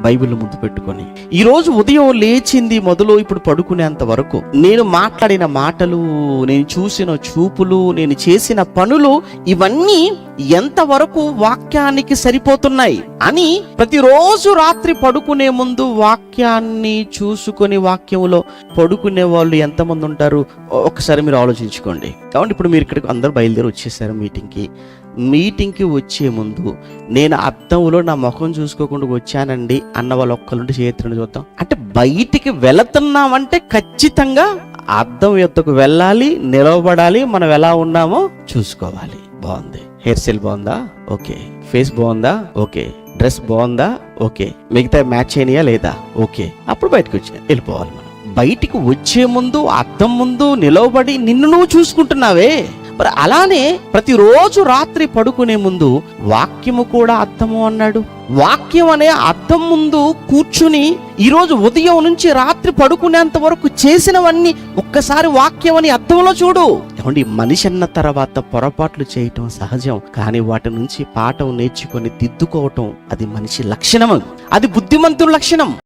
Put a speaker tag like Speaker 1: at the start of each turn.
Speaker 1: Bible ముందు పెట్టుకొని ఈరోజు ఉదయం లేచింది మొదలు ఇప్పుడు పడుకునేంత వరకు నేను మాట్లాడిన మాటలు నేను చూసిన చూపులు నేను చేసిన పనులు ఇవన్నీ ఎంతవరకు వాక్యానికి సరిపోతున్నాయి? అని ప్రతిరోజు రాత్రి పడుకునే ముందు వాక్యాన్ని చూసుకొని వాక్యంలో పడుకునే వాళ్ళు ఎంతమంది ఉంటారు? ఒకసారి మీరు ఆలోచించుకోండి. కాబట్టి ఇప్పుడు మీరు ఇక్కడికి అందరు బయలుదేరి వచ్చేసారు మీటింగ్కి. మీటింగ్కి వచ్చే ముందు నేను అర్థంలో నా ముఖం చూసుకోకుండా వచ్చానండి అన్న వాళ్ళు ఒక్కరుంటే చేతులను చూద్దాం. అంటే బయటికి వెళుతున్నామంటే ఖచ్చితంగా అద్దం ఎత్తుకు వెళ్ళాలి నిలవబడాలి మనం ఎలా ఉన్నామో చూసుకోవాలి. బాగుంది. హెయిర్ స్టైల్ బాగుందా? ఓకే. ఫేస్ బాగుందా? ఓకే. డ్రెస్ బాగుందా? ఓకే. మిగతా మ్యాచ్ అయినాయా లేదా? ఓకే. అప్పుడు బయటకు వచ్చి వెళ్ళిపోవాలి మనం. బయటికి వచ్చే ముందు అర్థం ముందు నిలవబడి నిన్ను నువ్వు చూసుకుంటున్నావే. మరి అలానే ప్రతిరోజు రాత్రి పడుకునే ముందు వాక్యము కూడా అర్థము అన్నాడు. వాక్యం అనే అర్థం ముందు కూర్చుని ఈరోజు ఉదయం నుంచి రాత్రి పడుకునేంత వరకు చేసినవన్నీ ఒక్కసారి వాక్యం అని అర్థంలో చూడు. ఏమండి మనిషి అన్న తర్వాత పొరపాట్లు చేయటం సహజం కానీ వాటి నుంచి పాఠం నేర్చుకొని దిద్దుకోవటం అది మనిషి లక్షణం. అది బుద్ధిమంతుల లక్షణం.